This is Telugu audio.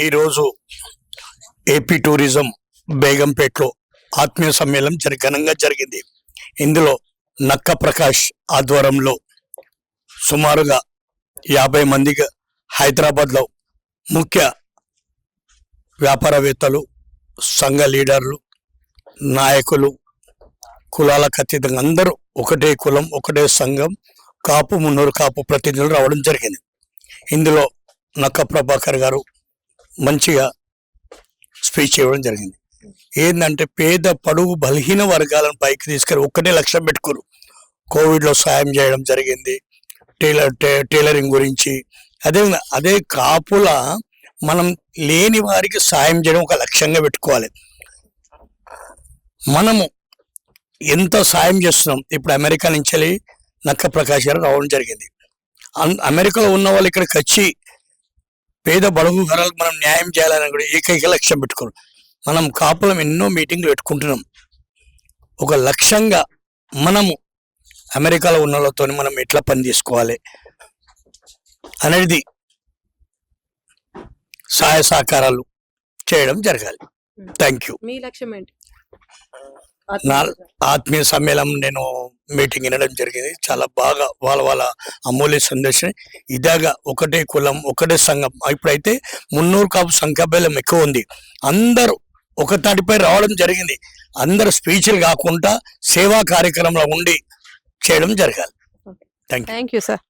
ఈరోజు ఏపీ టూరిజం బేగంపేటలో ఆత్మీయ సమ్మేళనం జరి ఘనంగా జరిగింది. ఇందులో నక్క ప్రకాష్ ఆధ్వర్యంలో సుమారుగా యాభై మందిగా హైదరాబాద్లో ముఖ్య వ్యాపారవేత్తలు సంఘ లీడర్లు నాయకులు కులాలకు అతీతంగా అందరూ ఒకటే కులం ఒకటే సంఘం కాపు మున్నూరు కాపు ప్రతినిధులు రావడం జరిగింది. ఇందులో నక్క ప్రభాకర్ గారు మంచిగా స్పీచ్ ఇవ్వడం జరిగింది. ఏంటంటే పేద పడుగు బలహీన వర్గాలను పైకి తీసుకెళ్ళి ఒక్కటే లక్ష్యం పెట్టుకోరు. కోవిడ్లో సాయం చేయడం జరిగింది. టైలర్ టైలరింగ్ గురించి. అదే అదే కాపుల మనం లేని వారికి సాయం చేయడం ఒక లక్ష్యంగా పెట్టుకోవాలి. మనము ఎంత సాయం చేస్తున్నాం? ఇప్పుడు అమెరికా నుంచి వెళ్ళి నక్క ప్రకాష్ గారు రావడం జరిగింది. అన్- అమెరికాలో ఉన్న వాళ్ళు ఇక్కడికి వచ్చి పేద బడుగు ఘరాలకు మనం న్యాయం చేయాలని కూడా ఏకైక లక్ష్యం పెట్టుకోరు. మనం కాపులం ఎన్నో మీటింగ్లు పెట్టుకుంటున్నాం. ఒక లక్ష్యంగా మనము అమెరికాలో ఉన్న వాళ్ళతో మనం ఎట్లా పని చేసుకోవాలి అనేది సహాయ సహకారాలు చేయడం జరగాలి. థ్యాంక్ యూ మీ లక్ష్యం ఏంటి? ఆత్మీయ సమ్మేళనం నేను మీటింగ్ వినడం జరిగింది. చాలా బాగా వాళ్ళ వాళ్ళ అమూల్య సందేశం ఇదాగా ఒకటే కులం ఒకటే సంఘం. ఇప్పుడైతే మున్నూరు కాపు సంఖ్యాబలం ఎక్కువ ఉంది. అందరూ ఒక తాటిపై రావడం జరిగింది. అందరు స్పీచ్లు కాకుండా సేవా కార్యక్రమంలో ఉండి చేయడం జరగాలి. Thank you thank you sir.